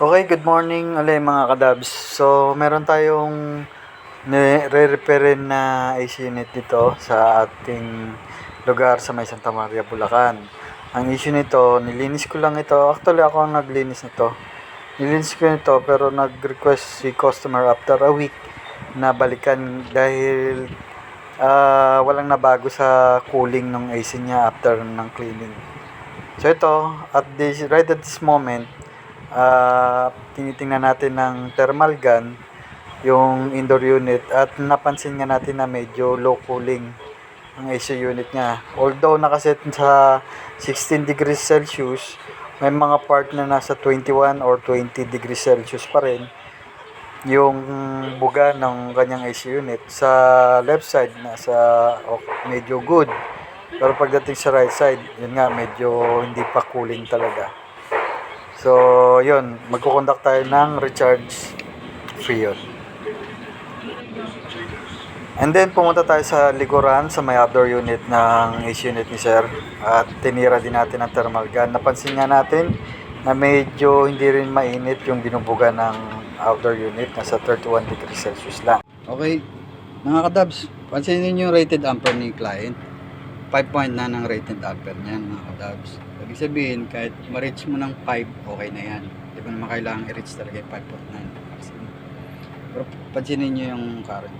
Okay, good morning ulit mga kadabs. So, meron tayong re-repairin na AC unit dito sa ating lugar sa may Santa Maria, Bulacan. Ang issue nito, nilinis ko lang ito. Actually, ako ang naglinis nito. Nilinis ko nito pero nag-request si customer after a week na balikan dahil ah, walang nabago sa cooling ng AC niya after ng cleaning. So ito, at this, right at this moment, ah tinitingnan natin ng thermal gun yung indoor unit at napansin nga natin na medyo low cooling ang AC unit niya. Although nakaset sa 16 degrees Celsius, may mga part na nasa 21 or 20 degrees Celsius pa rin yung buga ng kanyang AC unit. Sa left side, nasa ok, medyo good. Pero pagdating sa right side, yun nga, medyo hindi pa cooling talaga. So, yun, magkukondak tayo ng recharge free yun. And then, pumunta tayo sa likuran, sa may outdoor unit ng AC unit ni Sir. At tinira din natin ang thermal gun. Napansin nga natin na medyo hindi rin mainit yung binubuga ng outdoor unit. Nasa 31 degrees Celsius lang. Okay, mga kadabs, pansinin yung rated ampere ni client. 5.9 ang rated ampere niyan, mga kadabs. Ibig sabihin, kahit ma-reach mo ng 5, okay na yan. Hindi mo naman kailangan i-reach talaga yung 5.9 maximum. Pero pansinin niyo yung current.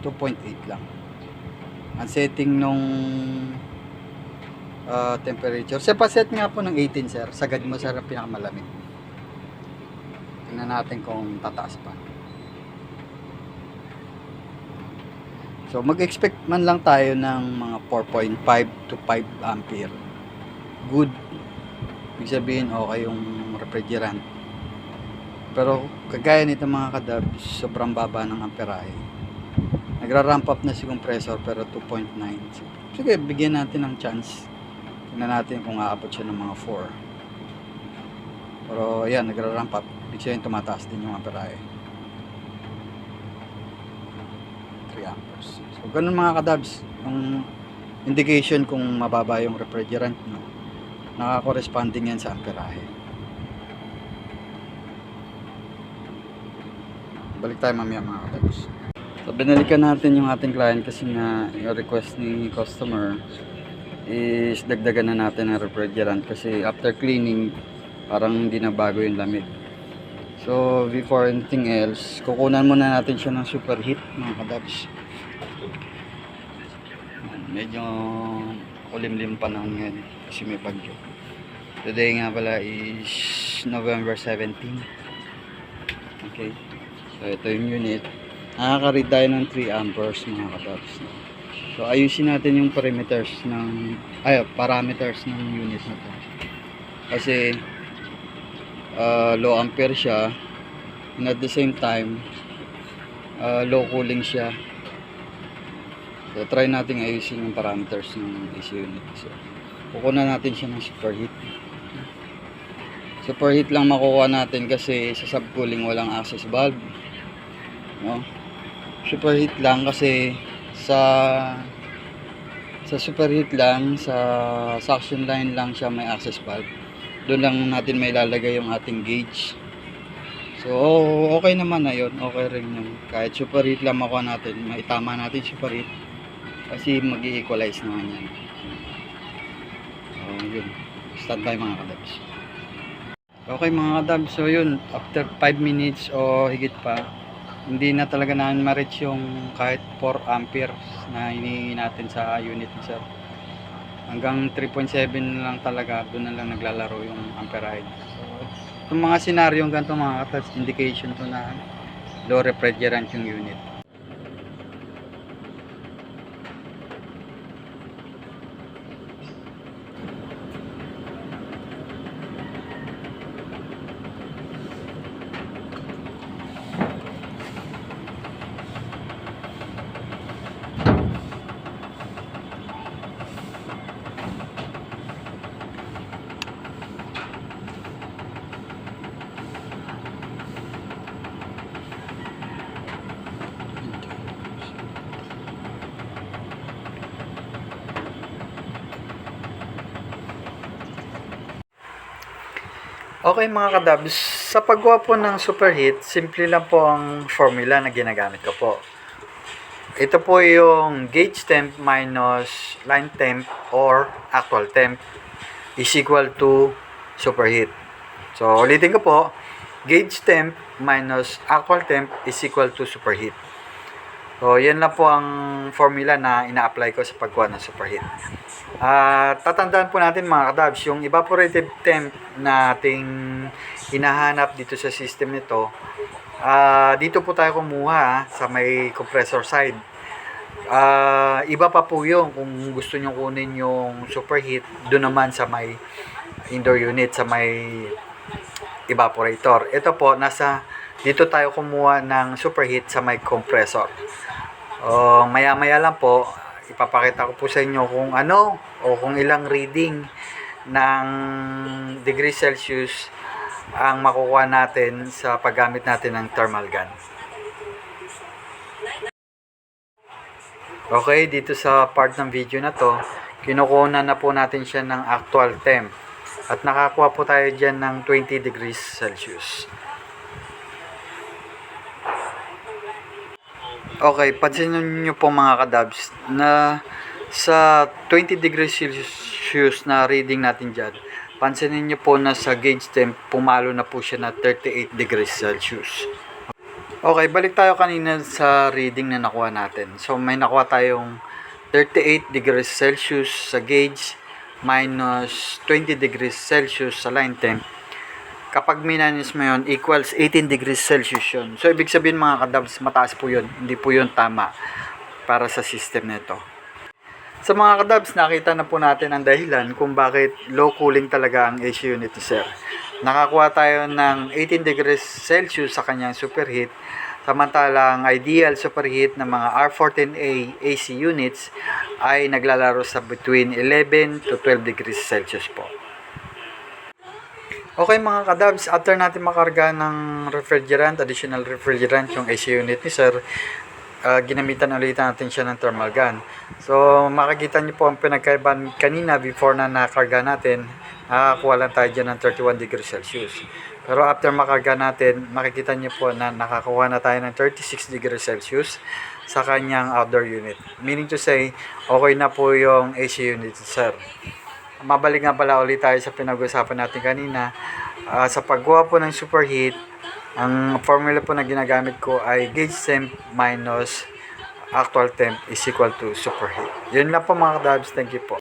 2.8 lang. Ang setting nung ah, temperature. Sir, paset nga po ng 18, sir. Sagad mo, sir, ang pinakamalamig. Tingnan natin kung tataas pa. So, mag-expect man lang tayo ng mga 4.5 to 5 ampere. Good. Ibig sabihin, okay yung refrigerant. Pero, kagaya nito mga kadab, sobrang baba ng amperahe. Nagra-ramp up na si compressor pero 2.9. Sige, bigyan natin ng chance. Tingnan natin kung aabot siya ng mga 4. Pero, ayan, nagra-ramp up. Ibig sabihin, tumataas din yung amperahe. 3 amperes. So, ganun mga kadabs. Yung indication kung mababa yung refrigerant no, nakakoresponding yan sa amperahe. Balik tayo mamaya mga kadabs. So, binalikan natin yung ating client kasi nga yung request ni customer is dagdagan na natin ng refrigerant kasi after cleaning parang hindi na bago yung lamig. So, before anything else, kukunan muna natin siya ng superheat, mga kadabs. Medyo kulimlim pa ng ngayon kasi may bagyo. Today nga pala is November 17. Okay. So, ito yung unit. Nakaka-read tayo ng 3 amperes, mga kadabs. So, ayusin natin yung parameters ng, ay, parameters ng unit na to. Kasi, uh, low ampere siya and at the same time uh, low cooling siya so try natin ayusin yung parameters ng AC unit so kukunan natin siya ng superheat superheat lang makuha natin kasi sa subcooling walang access valve. No? Superheat lang kasi sa sa superheat lang sa suction line lang siya may access valve. Doon lang natin may lalagay yung ating gauge. So okay naman na yun. Okay rin yun. Kahit super heat lang makuha natin maitama natin super heat. Kasi mag equalize naman yan yun. Stand by mga kadabs. Okay mga kadabs so yun after 5 minutes o higit pa hindi na talaga namin ma-reach yung kahit 4 amperes na hinihingi natin sa unit ni sir. Hanggang 3.7 lang talaga doon na lang naglalaro yung amperahe so itong mga senaryo ganito mga katats indication to na low refrigerant yung unit Okay mga kadabs, sa paggawa po ng superheat, simple lang po ang formula na ginagamit ko po. Ito po yung gauge temp minus line temp or actual temp is equal to superheat. So, ulitin ko po, gauge temp minus actual temp is equal to superheat. So, yan lang po ang formula na ina-apply ko sa paggawa ng superheat. At tatandaan po natin mga kadabs, yung evaporative temp na ating hinahanap dito sa system nito, ah dito po tayo kumuha ah, sa may compressor side. Ah, iba pa po yung kung gusto nyo kunin yung superheat, doon naman sa may indoor unit, sa may evaporator. Ito po, nasa dito tayo kumuha ng superheat sa may compressor. O, maya-maya lang po, ipapakita ko po sa inyo kung ano o kung ilang reading ng degree Celsius ang makukuha natin sa paggamit natin ng thermal gun. Okay, dito sa part ng video na to, kinukuha na po natin siya ng actual temp. At nakakuha po tayo dyan ng 20 degrees Celsius. Okay, pansinin nyo po mga kadabs na sa 20 degrees Celsius na reading natin dyan, pansinin nyo po na sa gauge temp, pumalo na po siya na 38 degrees Celsius. Okay, balik tayo kanina sa reading na nakuha natin. So, may nakuha tayong 38 degrees Celsius sa gauge minus 20 degrees Celsius sa line temp. Kapag minus mo yun, equals 18 degrees Celsius yun. So, ibig sabihin mga kadabs, mataas po yun. Hindi po yun tama para sa system nito. Sa mga kadabs, nakita na po natin ang dahilan kung bakit low cooling talaga ang AC unit ni Sir. Nakakuha tayo ng 18 degrees Celsius sa kanyang superheat, samantalang ideal superheat ng mga R14A AC units ay naglalaro sa between 11 to 12 degrees Celsius po. Okay mga kadabs, after natin makarga ng refrigerant, additional refrigerant yung AC unit ni Sir, uh, ginamitan ulit natin siya ng thermal gun. So, makikita niyo po ang pinagkaiban kanina before na nakarga natin, nakakuha lang tayo dyan ng 31 degrees Celsius. Pero after makarga natin, makikita niyo po na nakakuha na tayo ng 36 degrees Celsius sa kanyang outdoor unit. Meaning to say, okay na po yung AC unit, sir. Mabalik nga pala ulit tayo sa pinag-usapan natin kanina. Ah, sa paggawa po ng superheat, ang formula po na ginagamit ko ay gauge temp minus actual temp is equal to superheat. Yun lang po mga kadabs. Thank you po.